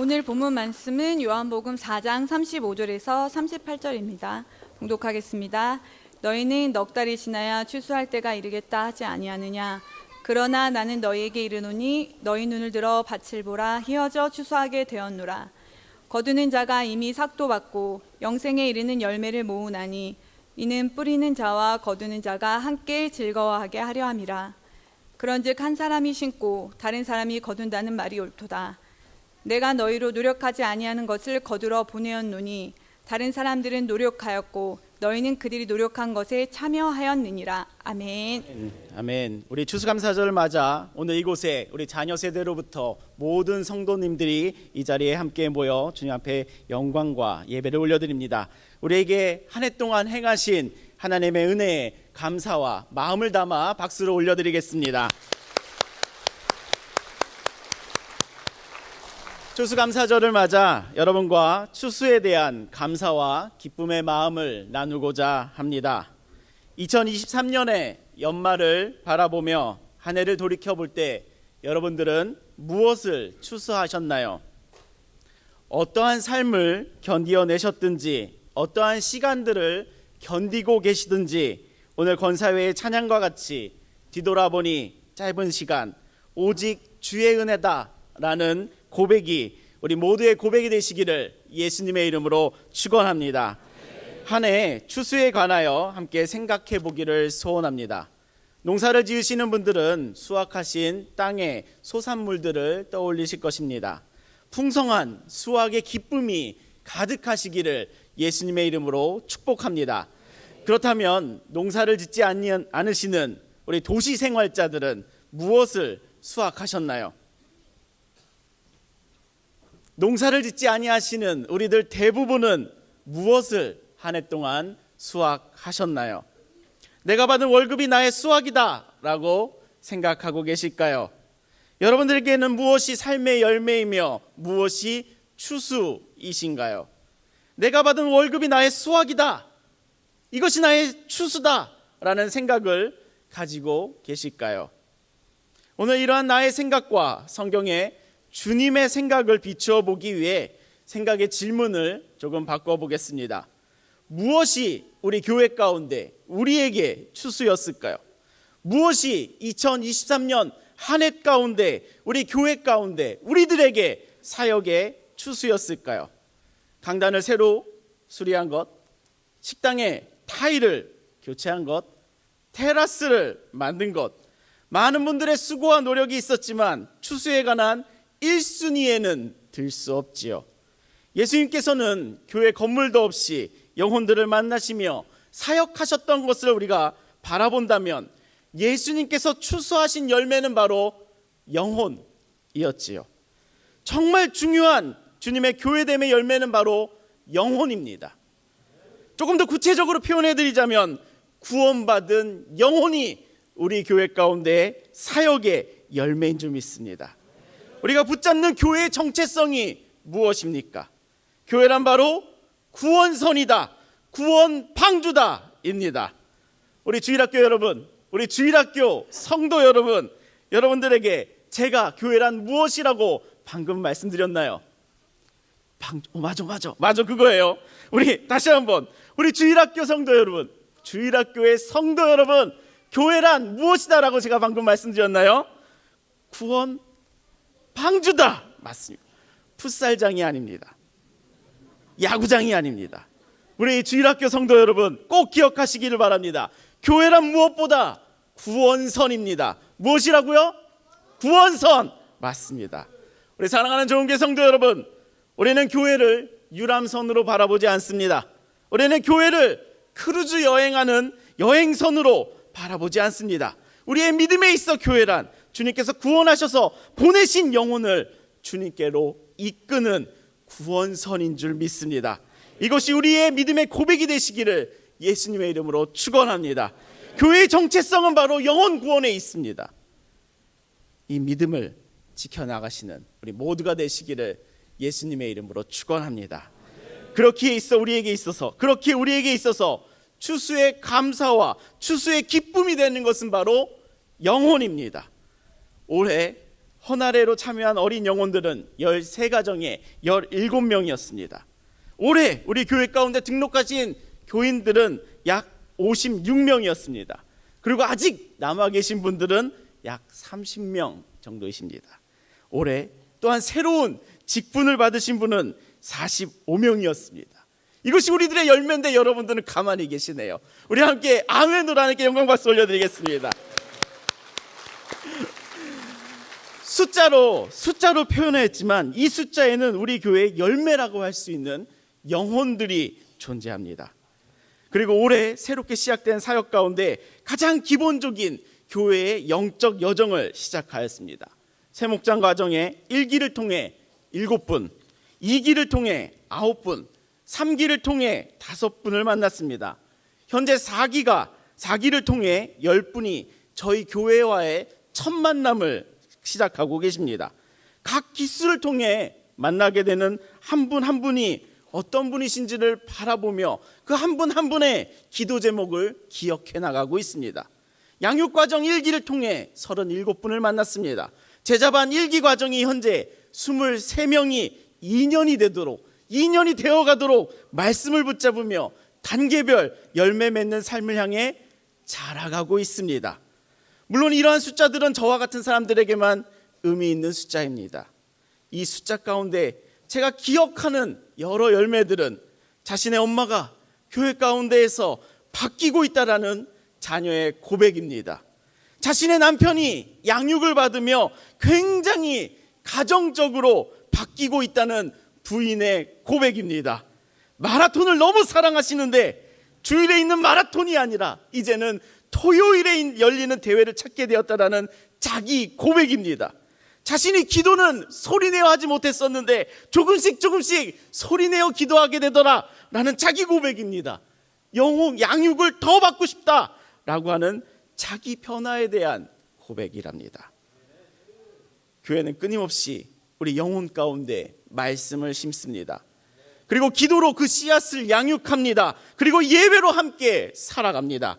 오늘 본문 말씀은 요한복음 4장 35절에서 38절입니다. 봉독하겠습니다. 너희는 넉 달이 지나야 추수할 때가 이르겠다 하지 아니하느냐 그러나 나는 너희에게 이르노니 너희 눈을 들어 밭을 보라 희어져 추수하게 되었노라 거두는 자가 이미 삭도 받고 영생에 이르는 열매를 모으나니 이는 뿌리는 자와 거두는 자가 함께 즐거워하게 하려 함이라 그런즉 한 사람이 심고 다른 사람이 거둔다는 말이 옳도다 내가 너희로 노력하지 아니하는 것을 거두러 보내었노니 다른 사람들은 노력하였고 너희는 그들이 노력한 것에 참여하였느니라 아멘. 아멘. 우리 추수감사절을 맞아 오늘 이곳에 우리 자녀 세대로부터 모든 성도님들이 이 자리에 함께 모여 주님 앞에 영광과 예배를 올려드립니다. 우리에게 한 해 동안 행하신 하나님의 은혜에 감사와 마음을 담아 박수를 올려드리겠습니다. 추수감사절을 맞아 여러분과 추수에 대한 감사와 기쁨의 마음을 나누고자 합니다. 2023년의 연말을 바라보며 한 해를 돌이켜 볼 때 여러분들은 무엇을 추수하셨나요? 어떠한 삶을 견디어내셨든지 어떠한 시간들을 견디고 계시든지 오늘 권사회의 찬양과 같이 뒤돌아보니 짧은 시간 오직 주의 은혜다라는 고백이 우리 모두의 고백이 되시기를 예수님의 이름으로 축원합니다. 한 해 추수에 관하여 함께 생각해 보기를 소원합니다. 농사를 지으시는 분들은 수확하신 땅의 소산물들을 떠올리실 것입니다. 풍성한 수확의 기쁨이 가득하시기를 예수님의 이름으로 축복합니다. 그렇다면 농사를 짓지 않으시는 우리 도시 생활자들은 무엇을 수확하셨나요? 농사를 짓지 아니하시는 우리들 대부분은 무엇을 한 해 동안 수확하셨나요? 내가 받은 월급이 나의 수확이다라고 생각하고 계실까요? 여러분들에게는 무엇이 삶의 열매이며 무엇이 추수이신가요? 내가 받은 월급이 나의 수확이다. 이것이 나의 추수다라는 생각을 가지고 계실까요? 오늘 이러한 나의 생각과 성경에 주님의 생각을 비추어 보기 위해 생각의 질문을 조금 바꿔 보겠습니다. 무엇이 우리 교회 가운데 우리에게 추수였을까요? 무엇이 2023년 한 해 가운데 우리 교회 가운데 우리들에게 사역의 추수였을까요? 강단을 새로 수리한 것, 식당에 타일을 교체한 것, 테라스를 만든 것, 많은 분들의 수고와 노력이 있었지만 추수에 관한 1순위에는 들 수 없지요. 예수님께서는 교회 건물도 없이 영혼들을 만나시며 사역하셨던 것을 우리가 바라본다면 예수님께서 추수하신 열매는 바로 영혼이었지요. 정말 중요한 주님의 교회됨의 열매는 바로 영혼입니다. 조금 더 구체적으로 표현해 드리자면 구원받은 영혼이 우리 교회 가운데 사역의 열매인 줄 믿습니다. 우리가 붙잡는 교회의 정체성이 무엇입니까? 교회란 바로 구원선이다. 구원 방주다입니다. 우리 주일학교 여러분, 우리 주일학교 성도 여러분, 여러분들에게 제가 교회란 무엇이라고 방금 말씀드렸나요? 방, 어, 맞아, 맞아, 맞아, 그거예요. 우리 다시 한번, 우리 주일학교 성도 여러분, 주일학교의 성도 여러분, 교회란 무엇이다라고 제가 방금 말씀드렸나요? 구원 방주다. 맞습니다. 풋살장이 아닙니다. 야구장이 아닙니다. 우리 주일학교 성도 여러분 꼭 기억하시기를 바랍니다. 교회란 무엇보다 구원선입니다. 무엇이라고요? 구원선. 맞습니다. 우리 사랑하는 좋은 교 성도 여러분, 우리는 교회를 유람선으로 바라보지 않습니다. 우리는 교회를 크루즈 여행하는 여행선으로 바라보지 않습니다. 우리의 믿음에 있어 교회란 주님께서 구원하셔서 보내신 영혼을 주님께로 이끄는 구원선인 줄 믿습니다. 이것이 우리의 믿음의 고백이 되시기를 예수님의 이름으로 축원합니다. 교회의 정체성은 바로 영혼 구원에 있습니다. 이 믿음을 지켜나가시는 우리 모두가 되시기를 예수님의 이름으로 축원합니다. 그렇기에 있어 우리에게 있어서 그렇게 우리에게 있어서 추수의 감사와 추수의 기쁨이 되는 것은 바로 영혼입니다. 올해 헌화례로 참여한 어린 영혼들은 13가정에 17명이었습니다. 올해 우리 교회 가운데 등록하신 교인들은 약 56명이었습니다. 그리고 아직 남아 계신 분들은 약 30명 정도이십니다. 올해 또한 새로운 직분을 받으신 분은 45명이었습니다. 이것이 우리들의 열매인데 여러분들은 가만히 계시네요. 우리 함께 아멘으로 하나님께 영광 박수 올려드리겠습니다. 숫자로 숫자로 표현했지만 이 숫자에는 우리 교회의 열매라고 할 수 있는 영혼들이 존재합니다. 그리고 올해 새롭게 시작된 사역 가운데 가장 기본적인 교회의 영적 여정을 시작하였습니다. 세목장 과정에 1기를 통해 7분, 2기를 통해 9분, 3기를 통해 5분을 만났습니다. 현재 4기가 4기를 통해 10분이 저희 교회와의 첫 만남을 시작하고 계십니다. 각 기수를 통해 만나게 되는 한분한 분이 어떤 분이신지를 바라보며 그 한 분 한 분의 기도 제목을 기억해 나가고 있습니다. 양육 과정 1기를 통해 37분을 만났습니다. 제자반 1기 과정이 현재 23명이 2년이 되도록 2년이 되어 가도록 말씀을 붙잡으며 단계별 열매 맺는 삶을 향해 자라가고 있습니다. 물론 이러한 숫자들은 저와 같은 사람들에게만 의미 있는 숫자입니다. 이 숫자 가운데 제가 기억하는 여러 열매들은 자신의 엄마가 교회 가운데에서 바뀌고 있다라는 자녀의 고백입니다. 자신의 남편이 양육을 받으며 굉장히 가정적으로 바뀌고 있다는 부인의 고백입니다. 마라톤을 너무 사랑하시는데 주일에 있는 마라톤이 아니라 이제는 토요일에 열리는 대회를 찾게 되었다라는 자기 고백입니다. 자신이 기도는 소리내어 하지 못했었는데 조금씩 조금씩 소리내어 기도하게 되더라 라는 자기 고백입니다. 영혼 양육을 더 받고 싶다 라고 하는 자기 변화에 대한 고백이랍니다. 교회는 끊임없이 우리 영혼 가운데 말씀을 심습니다. 그리고 기도로 그 씨앗을 양육합니다. 그리고 예배로 함께 살아갑니다.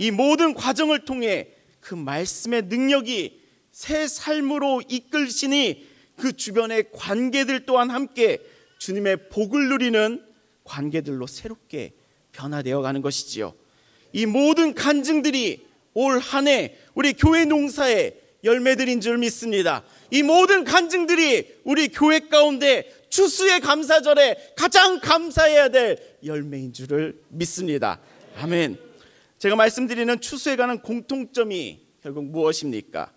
이 모든 과정을 통해 그 말씀의 능력이 새 삶으로 이끌시니 그 주변의 관계들 또한 함께 주님의 복을 누리는 관계들로 새롭게 변화되어 가는 것이지요. 이 모든 간증들이 올 한 해 우리 교회 농사의 열매들인 줄 믿습니다. 이 모든 간증들이 우리 교회 가운데 추수의 감사절에 가장 감사해야 될 열매인 줄을 믿습니다. 아멘. 제가 말씀드리는 추수에 관한 공통점이 결국 무엇입니까?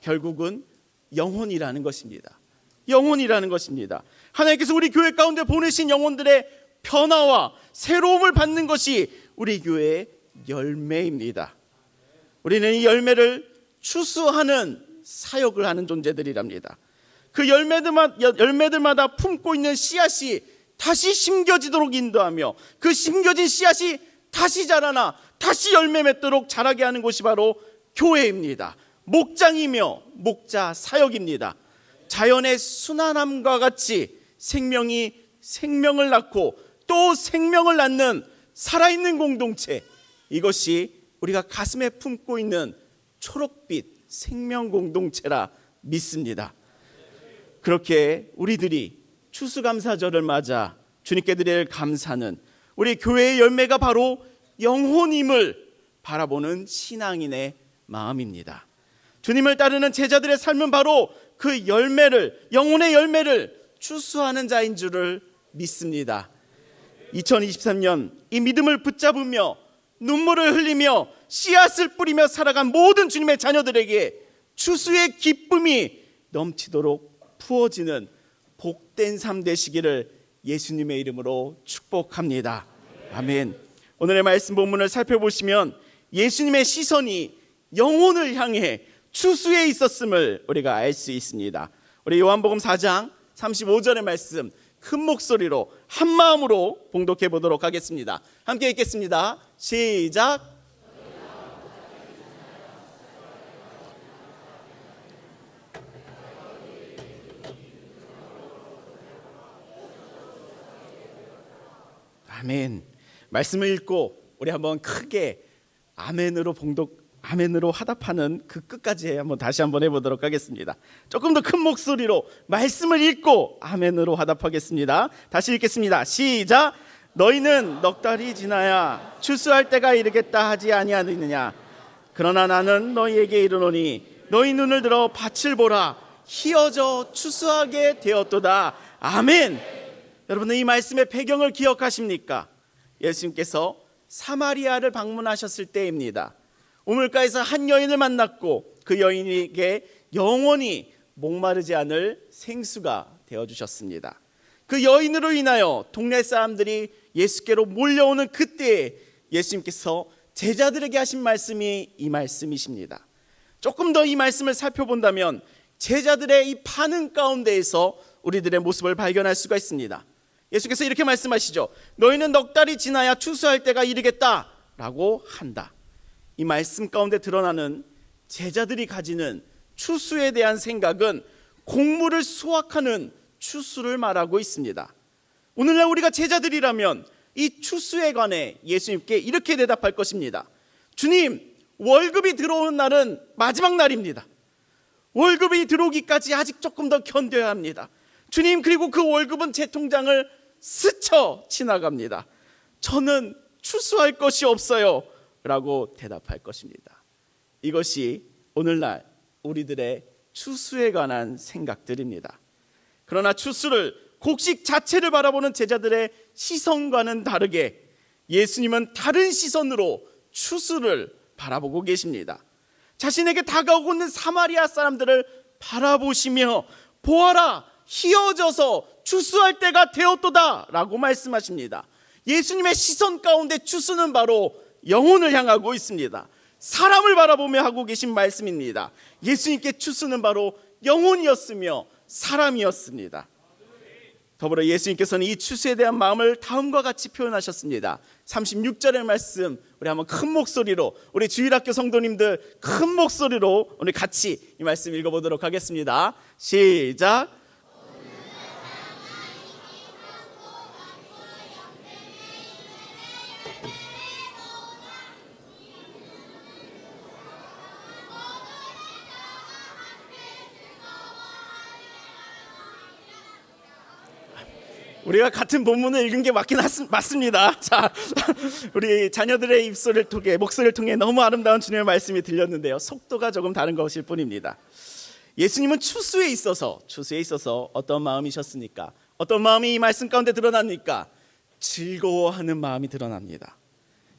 결국은 영혼이라는 것입니다. 영혼이라는 것입니다. 하나님께서 우리 교회 가운데 보내신 영혼들의 변화와 새로움을 받는 것이 우리 교회의 열매입니다. 우리는 이 열매를 추수하는 사역을 하는 존재들이랍니다. 그 열매들마다, 열매들마다 품고 있는 씨앗이 다시 심겨지도록 인도하며 그 심겨진 씨앗이 다시 자라나 다시 열매 맺도록 자라게 하는 곳이 바로 교회입니다. 목장이며 목자 사역입니다. 자연의 순환함과 같이 생명이 생명을 낳고 또 생명을 낳는 살아있는 공동체 이것이 우리가 가슴에 품고 있는 초록빛 생명 공동체라 믿습니다. 그렇게 우리들이 추수감사절을 맞아 주님께 드릴 감사는 우리 교회의 열매가 바로 영혼임을 바라보는 신앙인의 마음입니다. 주님을 따르는 제자들의 삶은 바로 그 열매를 영혼의 열매를 추수하는 자인 줄을 믿습니다. 2023년 이 믿음을 붙잡으며 눈물을 흘리며 씨앗을 뿌리며 살아간 모든 주님의 자녀들에게 추수의 기쁨이 넘치도록 부어지는 복된 삶 되시기를 예수님의 이름으로 축복합니다. 아멘. 오늘의 말씀 본문을 살펴보시면 예수님의 시선이 영혼을 향해 추수에 있었음을 우리가 알 수 있습니다. 우리 요한복음 4장 35절의 말씀 큰 목소리로 한 마음으로 봉독해 보도록 하겠습니다. 함께 읽겠습니다. 시작. 아멘. 말씀을 읽고 우리 한번 크게 아멘으로 봉독 아멘으로 화답하는 그 끝까지 한번 다시 한번 해보도록 하겠습니다. 조금 더 큰 목소리로 말씀을 읽고 아멘으로 화답하겠습니다. 다시 읽겠습니다. 시작. 너희는 넉 달이 지나야 추수할 때가 이르겠다 하지 아니하느냐. 그러나 나는 너희에게 이르노니 너희 눈을 들어 밭을 보라 희어져 추수하게 되었도다. 아멘. 여러분은 이 말씀의 배경을 기억하십니까? 예수님께서 사마리아를 방문하셨을 때입니다. 우물가에서 한 여인을 만났고 그 여인에게 영원히 목마르지 않을 생수가 되어 주셨습니다. 그 여인으로 인하여 동네 사람들이 예수께로 몰려오는 그때에 예수님께서 제자들에게 하신 말씀이 이 말씀이십니다. 조금 더 이 말씀을 살펴본다면 제자들의 이 반응 가운데에서 우리들의 모습을 발견할 수가 있습니다. 예수께서 이렇게 말씀하시죠. 너희는 넉 달이 지나야 추수할 때가 이르겠다라고 한다. 이 말씀 가운데 드러나는 제자들이 가지는 추수에 대한 생각은 곡물을 수확하는 추수를 말하고 있습니다. 오늘날 우리가 제자들이라면 이 추수에 관해 예수님께 이렇게 대답할 것입니다. 주님, 월급이 들어오는 날은 마지막 날입니다. 월급이 들어오기까지 아직 조금 더 견뎌야 합니다. 주님, 그리고 그 월급은 제 통장을 스쳐 지나갑니다. 저는 추수할 것이 없어요. 라고 대답할 것입니다. 이것이 오늘날 우리들의 추수에 관한 생각들입니다. 그러나 추수를 곡식 자체를 바라보는 제자들의 시선과는 다르게 예수님은 다른 시선으로 추수를 바라보고 계십니다. 자신에게 다가오고 있는 사마리아 사람들을 바라보시며 보아라 희어져서 추수할 때가 되었도다 라고 말씀하십니다. 예수님의 시선 가운데 추수는 바로 영혼을 향하고 있습니다. 사람을 바라보며 하고 계신 말씀입니다. 예수님께 추수는 바로 영혼이었으며 사람이었습니다. 더불어 예수님께서는 이 추수에 대한 마음을 다음과 같이 표현하셨습니다. 36절의 말씀 우리 한번 큰 목소리로 우리 주일학교 성도님들 큰 목소리로 우리 같이 이 말씀 읽어보도록 하겠습니다. 시작. 우리가 같은 본문을 읽은 게 맞긴 맞습니다. 자, 우리 자녀들의 입술을 통해 목소리를 통해 너무 아름다운 주님의 말씀이 들렸는데요. 속도가 조금 다른 것일 뿐입니다. 예수님은 추수에 있어서 추수에 있어서 어떤 마음이셨습니까? 어떤 마음이 이 말씀 가운데 드러납니까? 즐거워하는 마음이 드러납니다.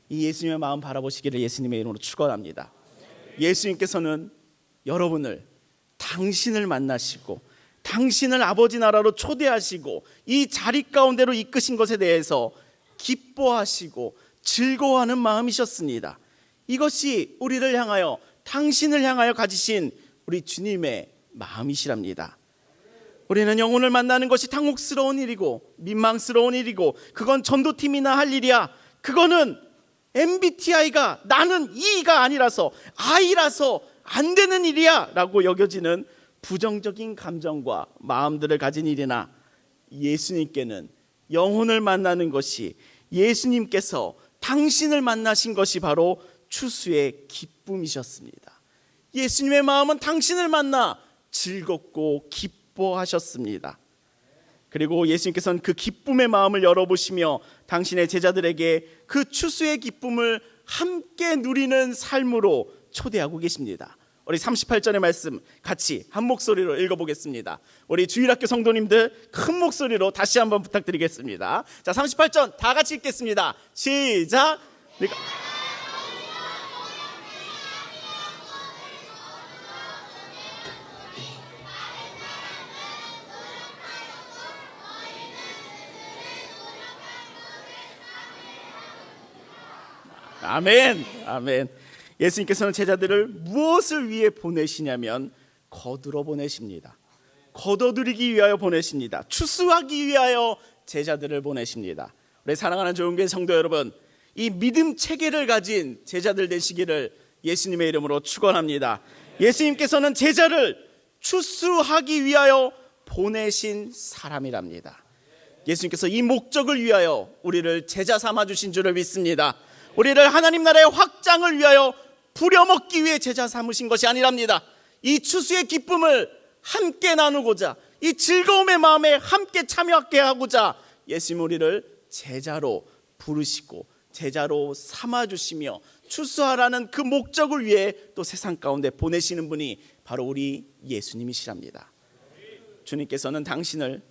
이 예수님의 마음 바라보시기를 예수님의 이름으로 축원합니다. 예수님께서는 여러분을 당신을 만나시고 당신을 아버지 나라로 초대하시고 이 자리 가운데로 이끄신 것에 대해서 기뻐하시고 즐거워하는 마음이셨습니다. 이것이 우리를 향하여 당신을 향하여 가지신 우리 주님의 마음이시랍니다. 우리는 영혼을 만나는 것이 당혹스러운 일이고 민망스러운 일이고 그건 전도팀이나 할 일이야. 그거는 MBTI가 나는 E가 아니라서 I라서 안 되는 일이야 라고 여겨지는 부정적인 감정과 마음들을 가진 일이나 예수님께는 영혼을 만나는 것이 예수님께서 당신을 만나신 것이 바로 추수의 기쁨이셨습니다. 예수님의 마음은 당신을 만나 즐겁고 기뻐하셨습니다. 그리고 예수님께서는 그 기쁨의 마음을 열어보시며 당신의 제자들에게 그 추수의 기쁨을 함께 누리는 삶으로 초대하고 계십니다. 우리 38절의 말씀 같이 한 목소리로 읽어보겠습니다. 우리 주일학교 성도님들 큰 목소리로 다시 한번 부탁드리겠습니다. 자, 38절 다 같이 읽겠습니다. 시작. 아멘. 아멘. 예수님께서는 제자들을 무엇을 위해 보내시냐면 거두러 보내십니다. 거둬들이기 위하여 보내십니다. 추수하기 위하여 제자들을 보내십니다. 우리 사랑하는 좋은교회 성도 여러분, 이 믿음 체계를 가진 제자들 되시기를 예수님의 이름으로 축원합니다. 예수님께서는 제자를 추수하기 위하여 보내신 사람이랍니다. 예수님께서 이 목적을 위하여 우리를 제자 삼아 주신 줄을 믿습니다. 우리를 하나님 나라의 확장을 위하여 부려먹기 위해 제자 삼으신 것이 아니랍니다. 이 추수의 기쁨을 함께 나누고자 이 즐거움의 마음에 함께 참여하게 하고자 예수님 우리를 제자로 부르시고 제자로 삼아 주시며 추수하라는 그 목적을 위해 또 세상 가운데 보내시는 분이 바로 우리 예수님이시랍니다. 주님께서는 당신을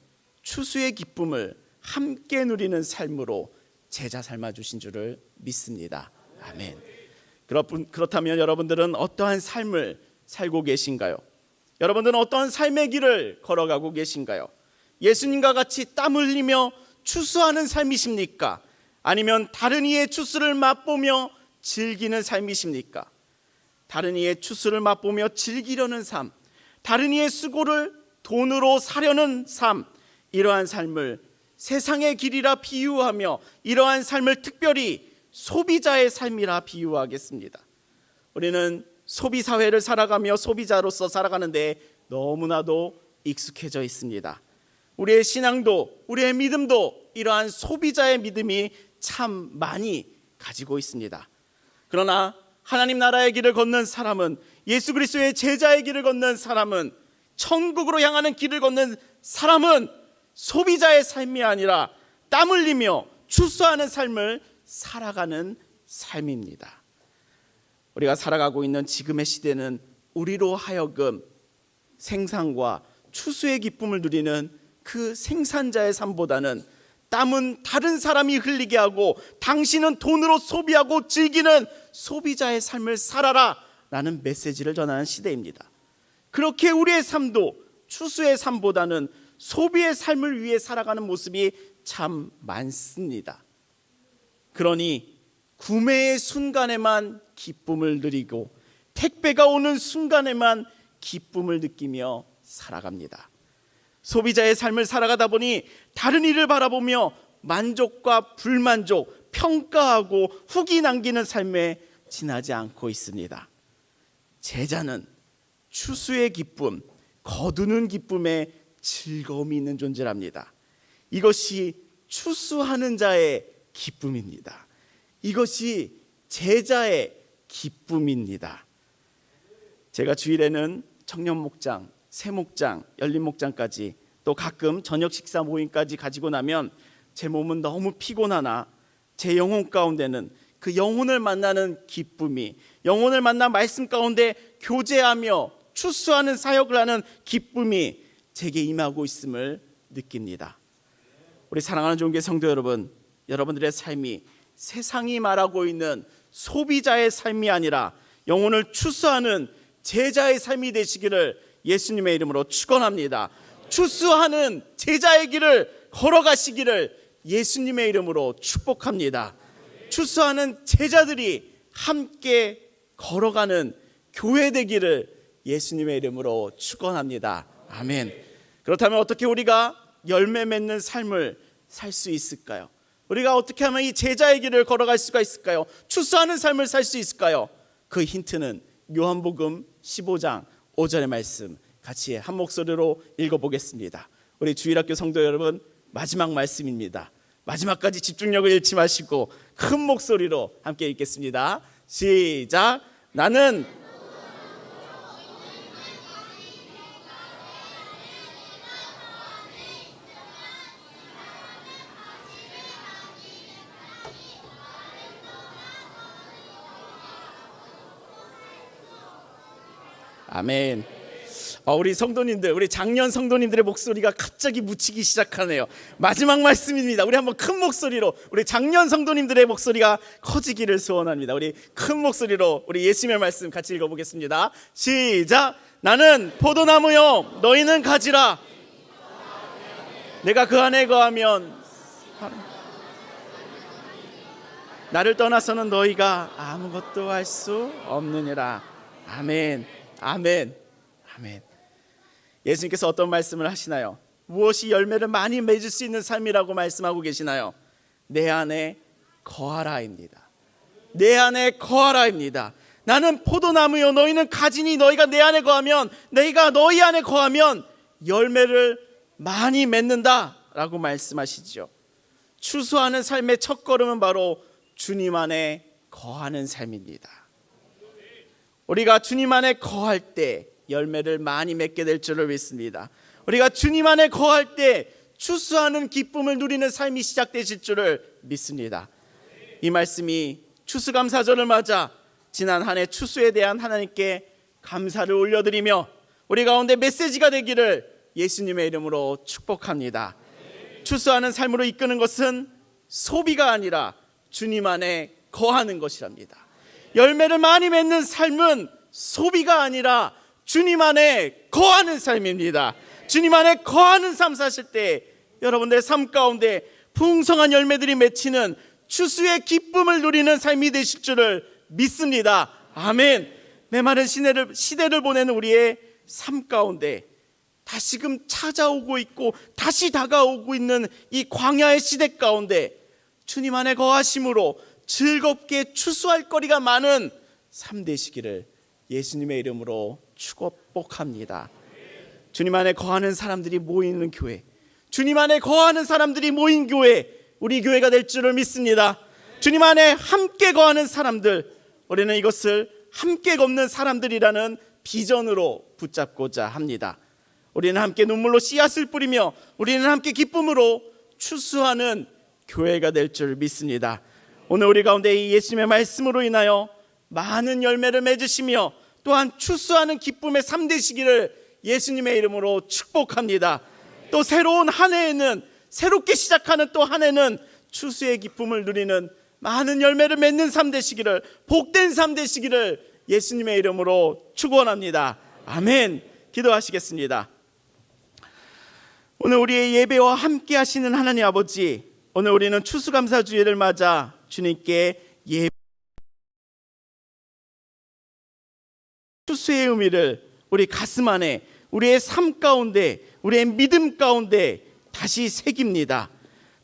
추수의 기쁨을 함께 누리는 삶으로 제자 삼아 주신 줄을 믿습니다. 아멘. 그렇- 그렇다면 여러분들은 어떠한 삶을 살고 계신가요? 여러분들은 어떠한 삶의 길을 걸어가고 계신가요? 예수님과 같이 땀 흘리며 추수하는 삶이십니까? 아니면 다른 이의 추수를 맛보며 즐기는 삶이십니까? 다른 이의 추수를 맛보며 즐기려는 삶, 다른 이의 수고를 돈으로 사려는 삶, 이러한 삶을 세상의 길이라 비유하며 이러한 삶을 특별히 소비자의 삶이라 비유하겠습니다. 우리는 소비 사회를 살아가며 소비자로서 살아가는데 너무나도 익숙해져 있습니다. 우리의 신앙도 우리의 믿음도 이러한 소비자의 믿음이 참 많이 가지고 있습니다. 그러나 하나님 나라의 길을 걷는 사람은 예수 그리스도의 제자의 길을 걷는 사람은 천국으로 향하는 길을 걷는 사람은 소비자의 삶이 아니라 땀 흘리며 추수하는 삶을 살아가는 삶입니다. 우리가 살아가고 있는 지금의 시대는 우리로 하여금 생산과 추수의 기쁨을 누리는 그 생산자의 삶보다는 땀은 다른 사람이 흘리게 하고 당신은 돈으로 소비하고 즐기는 소비자의 삶을 살아라 라는 메시지를 전하는 시대입니다. 그렇게 우리의 삶도 추수의 삶보다는 소비의 삶을 위해 살아가는 모습이 참 많습니다. 그러니 구매의 순간에만 기쁨을 누리고 택배가 오는 순간에만 기쁨을 느끼며 살아갑니다. 소비자의 삶을 살아가다 보니 다른 이를 바라보며 만족과 불만족, 평가하고 후기 남기는 삶에 지나지 않고 있습니다. 제자는 추수의 기쁨, 거두는 기쁨에 즐거움이 있는 존재랍니다. 이것이 추수하는 자의 기쁨입니다. 이것이 제자의 기쁨입니다. 제가 주일에는 청년 목장, 새 목장, 열린 목장까지 또 가끔 저녁 식사 모임까지 가지고 나면 제 몸은 너무 피곤하나 제 영혼 가운데는 그 영혼을 만나는 기쁨이 영혼을 만나 말씀 가운데 교제하며 추수하는 사역을 하는 기쁨이 제게 임하고 있음을 느낍니다. 우리 사랑하는 종교 성도 여러분, 여러분들의 삶이 세상이 말하고 있는 소비자의 삶이 아니라 영혼을 추수하는 제자의 삶이 되시기를 예수님의 이름으로 축원합니다. 추수하는 제자의 길을 걸어가시기를 예수님의 이름으로 축복합니다. 추수하는 제자들이 함께 걸어가는 교회 되기를 예수님의 이름으로 축원합니다. 아멘. 그렇다면 어떻게 우리가 열매 맺는 삶을 살 수 있을까요? 우리가 어떻게 하면 이 제자의 길을 걸어갈 수가 있을까요? 추수하는 삶을 살 수 있을까요? 그 힌트는 요한복음 15장 5절의 말씀 같이 한 목소리로 읽어보겠습니다. 우리 주일학교 성도 여러분 마지막 말씀입니다. 마지막까지 집중력을 잃지 마시고 큰 목소리로 함께 읽겠습니다. 시작. 나는 아멘. 어, 우리 성도님들, 우리 작년 성도님들의 목소리가 갑자기 묻히기 시작하네요. 마지막 말씀입니다. 우리 한번 큰 목소리로 우리 작년 성도님들의 목소리가 커지기를 소원합니다. 우리 큰 목소리로 우리 예수님의 말씀 같이 읽어보겠습니다. 시작. 나는 포도나무요, 너희는 가지라. 내가 그 안에 거하면 나를 떠나서는 너희가 아무것도 할 수 없느니라. 아멘. 아멘. 아멘. 예수님께서 어떤 말씀을 하시나요? 무엇이 열매를 많이 맺을 수 있는 삶이라고 말씀하고 계시나요? 내 안에 거하라입니다. 내 안에 거하라입니다. 나는 포도나무요 너희는 가지니 너희가 내 안에 거하면 내가 너희 안에 거하면 열매를 많이 맺는다라고 말씀하시죠. 추수하는 삶의 첫 걸음은 바로 주님 안에 거하는 삶입니다. 우리가 주님 안에 거할 때 열매를 많이 맺게 될 줄을 믿습니다. 우리가 주님 안에 거할 때 추수하는 기쁨을 누리는 삶이 시작되실 줄을 믿습니다. 이 말씀이 추수감사절을 맞아 지난 한 해 추수에 대한 하나님께 감사를 올려드리며 우리 가운데 메시지가 되기를 예수님의 이름으로 축복합니다. 추수하는 삶으로 이끄는 것은 소비가 아니라 주님 안에 거하는 것이랍니다. 열매를 많이 맺는 삶은 소비가 아니라 주님 안에 거하는 삶입니다. 주님 안에 거하는 삶 사실 때 여러분들의 삶 가운데 풍성한 열매들이 맺히는 추수의 기쁨을 누리는 삶이 되실 줄을 믿습니다. 아멘. 메마른 시대를, 시대를 보내는 우리의 삶 가운데 다시금 찾아오고 있고 다시 다가오고 있는 이 광야의 시대 가운데 주님 안에 거하심으로 즐겁게 추수할 거리가 많은 삶 되시기를 예수님의 이름으로 축복합니다. 주님 안에 거하는 사람들이 모이는 교회, 주님 안에 거하는 사람들이 모인 교회, 우리 교회가 될 줄을 믿습니다. 주님 안에 함께 거하는 사람들, 우리는 이것을 함께 걷는 사람들이라는 비전으로 붙잡고자 합니다. 우리는 함께 눈물로 씨앗을 뿌리며 우리는 함께 기쁨으로 추수하는 교회가 될 줄 믿습니다. 오늘 우리 가운데 이 예수님의 말씀으로 인하여 많은 열매를 맺으시며 또한 추수하는 기쁨의 삶 되시기를 예수님의 이름으로 축복합니다. 또 새로운 한 해에는 새롭게 시작하는 또 한 해는 추수의 기쁨을 누리는 많은 열매를 맺는 삶 되시기를 복된 삶 되시기를 예수님의 이름으로 축원합니다. 아멘. 기도하시겠습니다. 오늘 우리의 예배와 함께 하시는 하나님 아버지, 오늘 우리는 추수감사 주일을 맞아 주님께 예 추수의 의미를 우리 가슴 안에 우리의 삶 가운데 우리의 믿음 가운데 다시 새깁니다.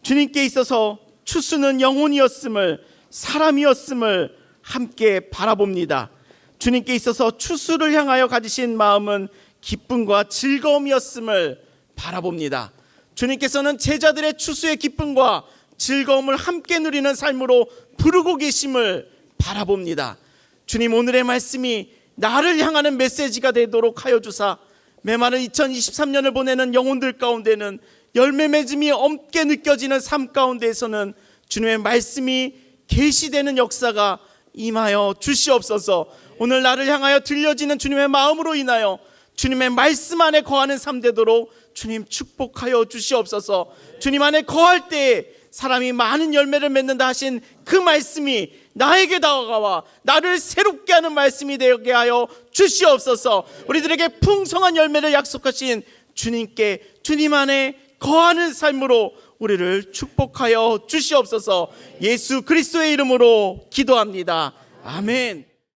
주님께 있어서 추수는 영혼이었음을 사람이었음을 함께 바라봅니다. 주님께 있어서 추수를 향하여 가지신 마음은 기쁨과 즐거움이었음을 바라봅니다. 주님께서는 제자들의 추수의 기쁨과 즐거움을 함께 누리는 삶으로 부르고 계심을 바라봅니다. 주님 오늘의 말씀이 나를 향하는 메시지가 되도록 하여 주사 메마른 2023년을 보내는 영혼들 가운데는 열매 맺음이 엄게 느껴지는 삶 가운데에서는 주님의 말씀이 계시되는 역사가 임하여 주시옵소서. 오늘 나를 향하여 들려지는 주님의 마음으로 인하여 주님의 말씀 안에 거하는 삶 되도록 주님 축복하여 주시옵소서. 주님 안에 거할 때에 사람이 많은 열매를 맺는다 하신 그 말씀이 나에게 다가와 나를 새롭게 하는 말씀이 되게 하여 주시옵소서. 우리들에게 풍성한 열매를 약속하신 주님께 주님 안에 거하는 삶으로 우리를 축복하여 주시옵소서. 예수 그리스도의 이름으로 기도합니다. 아멘.